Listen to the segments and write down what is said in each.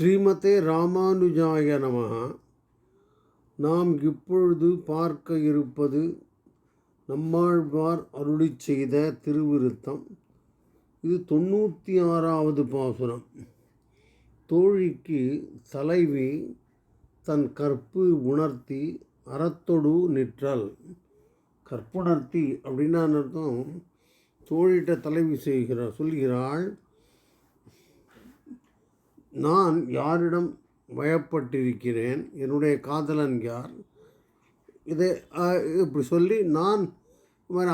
ஸ்ரீமதே ராமானுஜாய நமः நாம் இப்பொழுது பார்க்க இருப்பது நம்மாழ்வார் அருளிச் செய்த திருவிருத்தம். இது தொண்ணூற்றி ஆறாவது பாசுரம். தோழிக்கு தலைவி தன் கற்பு உணர்த்தி அறத்தொடு நிற்றல். கற்புணர்த்தி அப்படின்னா அர்த்தம்? தோழிட்ட தலைவி செய்கிறார் சொல்கிறாள் நான் யாரிடம் வயப்பட்டிருக்கிறேன் என்னுடைய காதலன் யார்? இதை இப்படி சொல்லி நான்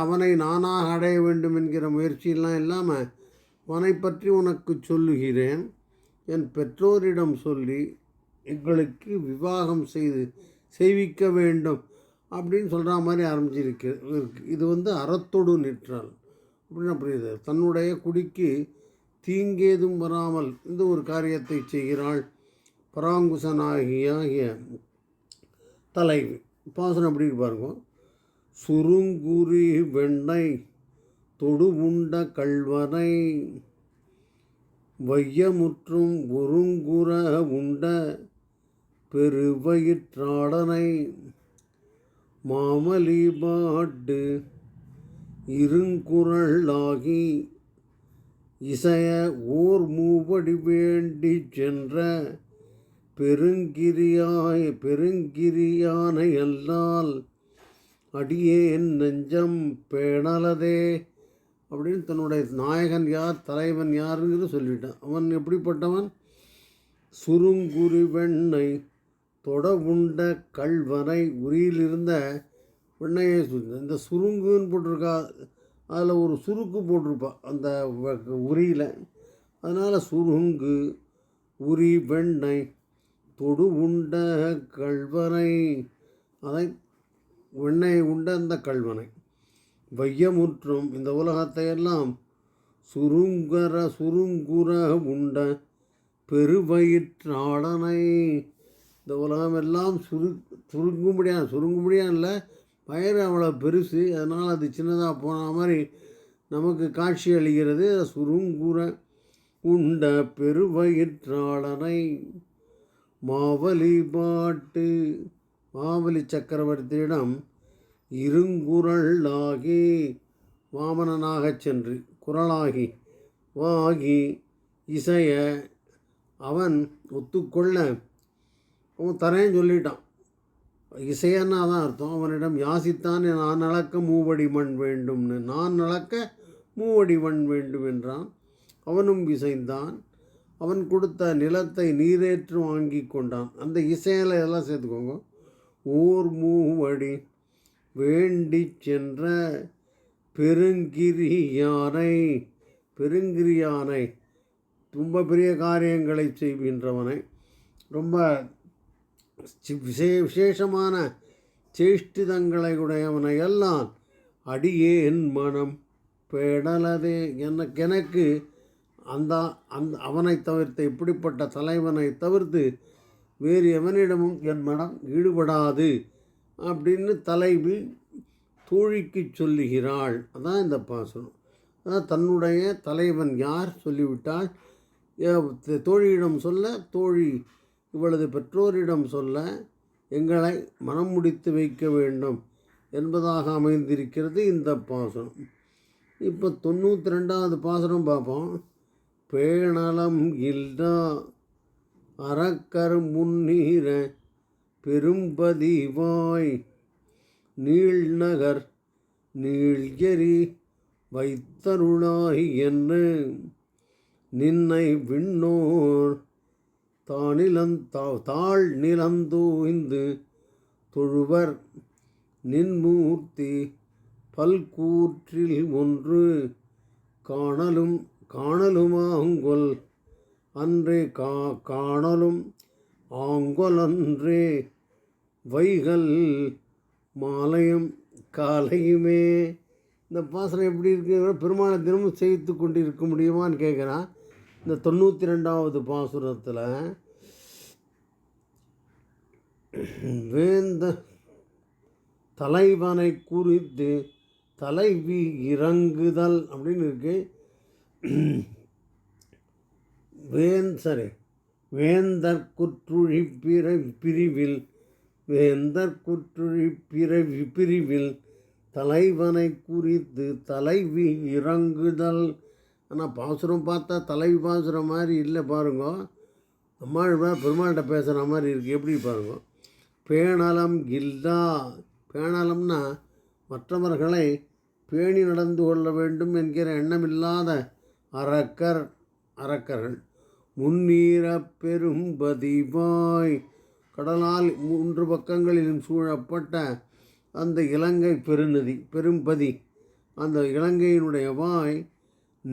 அவனை நானாக அடைய வேண்டும் என்கிற முயற்சியெல்லாம் இல்லாமல் அவனை பற்றி உனக்கு சொல்லுகிறேன். என் பெற்றோரிடம் சொல்லி எங்களுக்கு விவாகம் செய்து செய்விக்க வேண்டும் அப்படின்னு சொல்கிற மாதிரி ஆரம்பிச்சிருக்கு இது வந்து அறத்தொடு நிற்றால் அப்படின்னு புரியுது. தன்னுடைய குடிக்கு தீங்கேதும் வராமல் இந்த ஒரு காரியத்தை செய்கிறாள் பராங்குசனாகிய ஆகிய தலைவி. பாசனம் அப்படி பாருங்க. சுருங்குரி வெண்ணை தொடு கல்வரை வையமுற்றும் ஒருங்குற உண்ட பெருவயிற்றாடனை மாமலி பாட்டு இருங்குரலாகி இசைய ஓர் மூவடி வேண்டி சென்ற பெருங்கிரியாய் பெருங்கிரியானை அல்லால் அடியேன் நெஞ்சம் பேணலதே அப்படின்னு தன்னுடைய நாயகன் யார் தலைவன் யாருங்கிறது சொல்லிட்டான். அவன் எப்படிப்பட்டவன்? சுருங்குரி வெண்ணை தொட உண்ட உரியிலிருந்த உரியில் வெண்ணையை சொல்லி இந்த சுருங்குன்னு போட்டிருக்கா அதில் ஒரு சுருக்கு போட்டிருப்பான் அந்த வ- உரியில். அதனால் சுருங்கு உரி வெண்ணெய் தொடு உண்ட கல்வனை. அதை வெண்ணெய் உண்ட அந்த கல்வனை. வையமுற்றும் இந்த உலகத்தை எல்லாம் சுருங்கர சுருங்குற உண்ட பெருவயிற்றாடனை இந்த உலகம் எல்லாம் சுரு சுருங்கும்படியான சுருங்கும்படியா இல்லை பயிர் அவ்வளோ பெருசு அதனால் அது சின்னதாக போன மாதிரி நமக்கு காட்சி அளிக்கிறது. சுருங்குற உண்ட பெருவயிற்றாளனை மாவலி பாட்டு மாவலி சக்கரவர்த்தியிடம் இருங்குரலாகி வாமனனாகச் சென்று குரலாகி வாகி இசைய அவன் ஒத்துக்கொள்ள அவன் தரேன்னு சொல்லிட்டான். இசையன்னா தான் அர்த்தம். அவனிடம் யாசித்தான் நான் அளக்க மூவடி மண் வேண்டும்னு. நான் அளக்க மூவடி மண் வேண்டும் என்றான் அவனும் இசைந்தான் அவன் கொடுத்த நிலத்தை நீரேற்று வாங்கி கொண்டான். அந்த இசையில் எல்லாம் சேர்த்துக்கோங்க. ஓர் மூவடி வேண்டி சென்ற பெருங்கிரியானை பெருங்கிரியானை யானை ரொம்ப பெரிய காரியங்களை செய்கின்றவனை ரொம்ப விசே விசேஷமான சேஷ்டிதங்களை உடையவனையெல்லாம் அடியே என் மனம் பேடலதே எனக்கு எனக்கு அந்த அந்த அவனை தவிர்த்து இப்படிப்பட்ட தலைவனை தவிர்த்து வேறு எவனிடமும் என் மனம் ஈடுபடாது அப்படின்னு தலைவி தோழிக்கு சொல்லுகிறாள். அதான் இந்த பாசனம். அதான் தன்னுடைய தலைவன் யார் சொல்லிவிட்டால் தோழியிடம் சொல்ல தோழி இவளது பெற்றோரிடம் சொல்ல எங்களை மனம் முடித்து வைக்க வேண்டும் என்பதாக அமைந்திருக்கிறது இந்த பாசனம். இப்போ தொண்ணூற்றி ரெண்டாவது பாசனம் பார்ப்போம். பேணலம் இல்லா அறக்கர் முன்னீர பெரும்பதிவாய் நீள்நகர் நீள்எரி வைத்தருளாய் என்ன நின்னை விண்ணோர் தானிலந் தாழ் நிலந்தூய்ந்து தொழுவர் நின்மூர்த்தி பல்கூற்றில் ஒன்று காணலும் காணலுமாங்கொல் அன்றே கா காணலும் ஆங்கொல் அன்றே வைகல் மாலையும் காலையுமே. இந்த பாசனம் எப்படி இருக்கு? பெருமாளை தினமும் செய்து கொண்டு இருக்க முடியுமான்னு கேட்குறான். இந்த தொண்ணூற்றி ரெண்டாவது பாசுரத்தில் வேந்த தலைவனை குறித்து தலைவி இறங்குதல் அப்படின்னு இருக்கு. வேன் சரி வேந்தர் குற்றுழி பிற பிரிவில் வேந்தர் குற்றுழி பிறவி பிரிவில் தலைவனை குறித்து தலைவி இறங்குதல் ஆனால் பாசுரம் பார்த்தா தலைவி பாசுரம் மாதிரி இல்லை பாருங்க. அம்மாழ்வார் பெருமாள்கிட்ட பேசுகிற மாதிரி இருக்குது எப்படி பாருங்க? பேணலம் கில்லா. பேணலம்னா மற்றவர்களை பேணி நடந்து கொள்ள வேண்டும் என்கிற எண்ணமில்லாத அரக்கர் அரக்கர்கள். முன்னீர பெரும்பதிவாய் கடலால் மூன்று பக்கங்களிலும் சூழப்பட்ட அந்த இலங்கை பெருநதி பெரும்பதி. அந்த இலங்கையினுடைய வாய்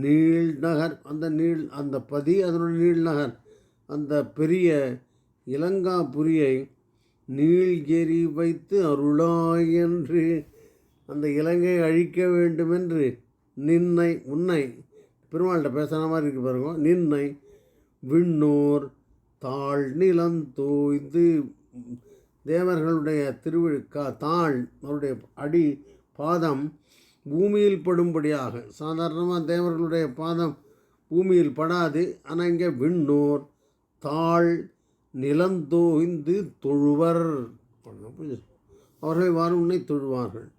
நீள்நகர் அந்த நீள் அந்த பதி அதனுடைய நீள்நகர் அந்த பெரிய இளங்காபுரியை நீள்கேரி வைத்து அருளாய் என்று அந்த இலங்கையை அழிக்க வேண்டுமென்று நின்னை உன்னை பெருமாள்கிட்ட பேசுகிற மாதிரி இருக்கு பாருங்க. நின்னை விண்ணோர் தாழ் நிலந்தோய்ந்து தேவர்களுடைய திருவிழா தாழ் அவருடைய அடி பாதம் பூமியில் படும்படியாக. சாதாரணமாக தேவர்களுடைய பாதம் பூமியில் படாது. ஆனால் இங்கே விண்ணோர் தாழ் நிலந்தோய்ந்து தொழுவர். அவர்கள் வாரும் உன்னை தொழுவார்கள்.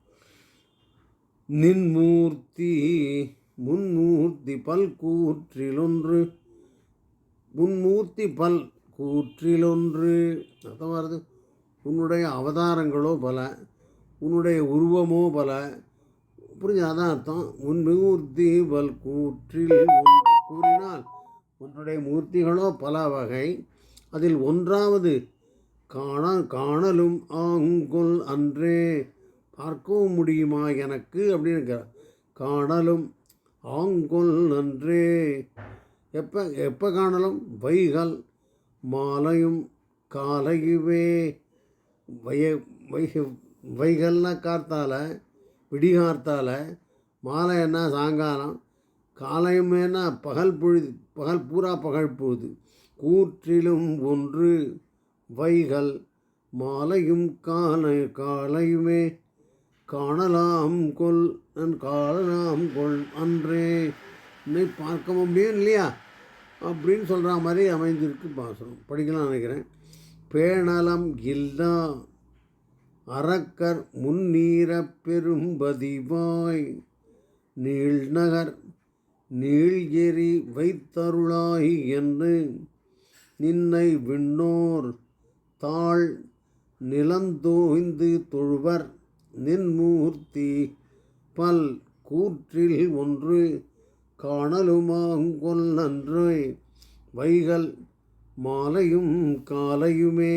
நின்மூர்த்தி முன்மூர்த்தி பல் கூற்றிலொன்று. முன்மூர்த்தி பல் கூற்றிலொன்று. அதான் வருது? உன்னுடைய அவதாரங்களோ பல உன்னுடைய உருவமோ பல புரிஞ்ச அதான் அர்த்தம். உன் மூர்த்தி வல் கூற்றில் ஒன்று கூறினால் உன்னுடைய மூர்த்திகளோ பல வகை. அதில் ஒன்றாவது காண காணலும் ஆங்குல் அன்றே. பார்க்கவும் முடியுமா எனக்கு? அப்படின்னு காணலும் ஆங்குல் அன்றே. எப்போ எப்போ காணலும்? வைகள் மாலையும் காலையுவே வய வை வைகள்னா கார்த்தால விடிகார்த்தால் மாலை என்ன சாயங்காலம் காலையுமேனா பகல் பொழுது பகல் பூரா பகல் பொழுது. கூற்றிலும் ஒன்று வைகள் மாலையும் காலை காலையுமே காணலாம் கொல் நன் காணலாம் கொள் அன்றே. இன்னை பார்க்க முடியும் இல்லையா? அப்படின்னு சொல்கிற மாதிரி அமைந்திருக்கு பாசனம் படிக்கலாம் நினைக்கிறேன். பேணலம் இல்லா. அறக்கர் முன்னீரப் பெரும்பதிவாய் நீள்நகர் நீள்எறி வைத்தருளாய் என்று நின்னை விண்ணோர் தாழ் நிலந்தோய்ந்து தொழுவர் நின்மூர்த்தி பல் கூற்றில் ஒன்று காணலுமாங்கொல் நன்று. வைகள் மாலையும் காலையுமே